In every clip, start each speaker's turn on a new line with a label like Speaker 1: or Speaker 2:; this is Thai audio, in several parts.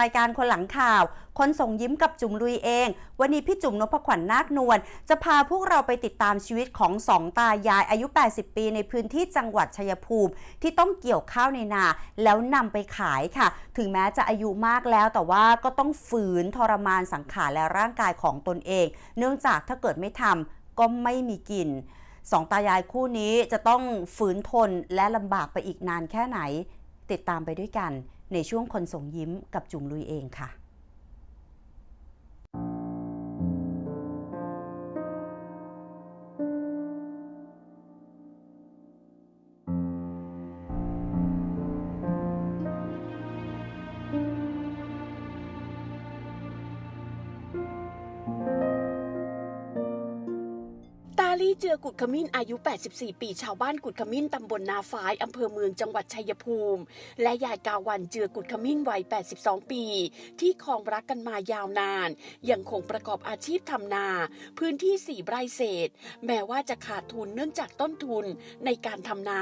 Speaker 1: รายการคนหลังข่าว คนส่งยิ้มกับจุ๋มลุยเอง วันนี้พี่จุ๋มนพขวัญนาคนวลจะพาพวกเราไปติดตามชีวิตของสองตายายอายุ 80 ปีในพื้นที่จังหวัดชัยภูมิ ที่ต้องเกี่ยวข้าวในนา แล้วนำไปขายค่ะ ถึงแม้จะอายุมากแล้วแต่ว่าก็ต้องฝืนทรมานสังขารและร่างกายของตนเอง เนื่องจากถ้าเกิดไม่ทำก็ไม่มีกินสองตายายคู่นี้จะต้องฝืนทนและลำบากไปอีกนานแค่ไหน ติดตามไปด้วยกัน ในช่วงคนส่งยิ้มกับจุ๋มลุยเองค่ะ
Speaker 2: ลี่เจือกุดขมิ้นอายุ 84 ปีชาวบ้านกุดขมิ้นตำบลนาฝายอำเภอเมืองจังหวัดชัยภูมิ และยายกาวันเจือกุดขมิ้นวัย 82 ปี ที่ครองรักกันมายาวนาน ยังคงประกอบอาชีพทำนา พื้นที่4ไร่เศษ แม้ว่าจะขาดทุนเนื่องจากต้นทุนในการทำนา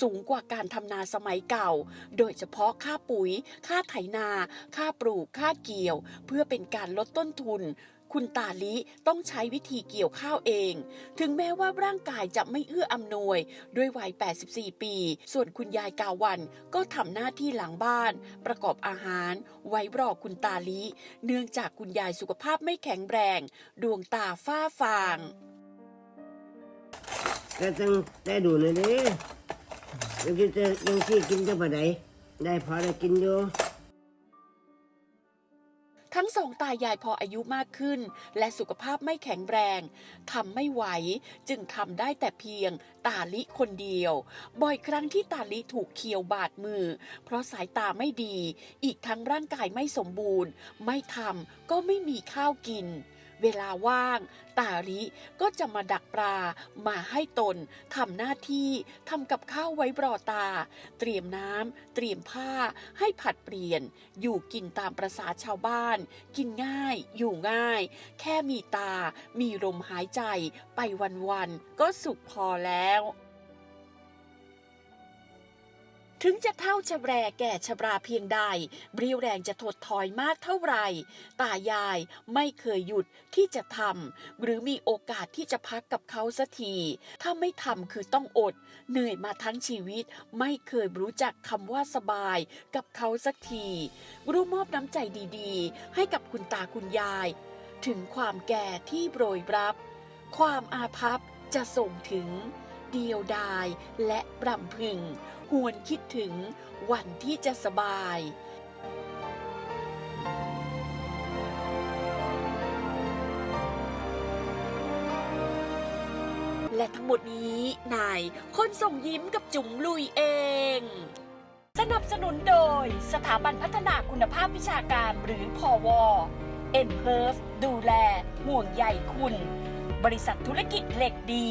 Speaker 2: สูงกว่าการทำนาสมัยเก่า โดยเฉพาะค่าปุ๋ย ค่าไถนา ค่าปลูกค่าเกี่ยว เพื่อเป็นการลดต้นทุน คุณตาลิต้องใช้วิธีเกี่ยวข้าวเอง ถึงแม้ว่าร่างกายจะไม่เอื้ออำนวย ด้วยวัย 84 ปี ส่วนคุณยายกาวันก็ทำหน้าที่หลังบ้าน ประกอบอาหาร ไว้รอคุณตาลิ เนื่องจากคุณยายสุขภาพไม่แข็งแรง ดวงตาฝ้าฟาง
Speaker 3: ก็ต้องได้ดูหน่อยดิยังที่จะยังที่กินจะปไหนได้พอได้กินอยู่
Speaker 2: ทั้งสองตายายพออายุมากขึ้น และสุขภาพไม่แข็งแรงทำไม่ไหวจึงทำได้แต่เพียงตาลิคนเดียว บ่อยครั้งที่ตาลิถูกเคียวบาดมือ เพราะสายตาไม่ดี อีกทั้งร่างกายไม่สมบูรณ์ ไม่ทำก็ไม่มีข้าวกิน เวลาว่าง ตาลิก็จะมาดักปลามาให้ตนทำหน้าที่ทำกับข้าวไว้รอตา เตรียมน้ำเตรียมผ้าให้ผัดเปลี่ยน อยู่กินตามประษาชาวบ้าน กินง่าย อยู่ง่าย แค่มีตา มีลมหายใจ ไปวันๆก็สุขพอแล้ว ถึงจะเท่าชะแรแก่ชราเพียงใดบริวแรงจะถดถอยมากเท่าไหร่ ตายายไม่เคยหยุดที่จะทำหรือมีโอกาสที่จะพักกับเขาสักที ถ้าไม่ทำคือต้องอด เหนื่อยมาทั้งชีวิต ไม่เคยรู้จักคำว่าสบายกับเขาสักที รู้มอบน้ำใจดีๆ ให้กับคุณตาคุณยาย ถึงความแก่ที่โปรยรับความอาภัพจะส่งถึงเดียวดายและรำพึง หวนคิดถึงวันที่จะสบาย และทั้งหมดนี้นายคนส่งยิ้มกับจุ๋มลุยเอง สนับสนุนโดยสถาบันพัฒนาคุณภาพวิชาการหรือพอวเอ็นเพิร์ฟดูแล ห่วงใยคุณ บริษัทธุรกิจเหล็กดี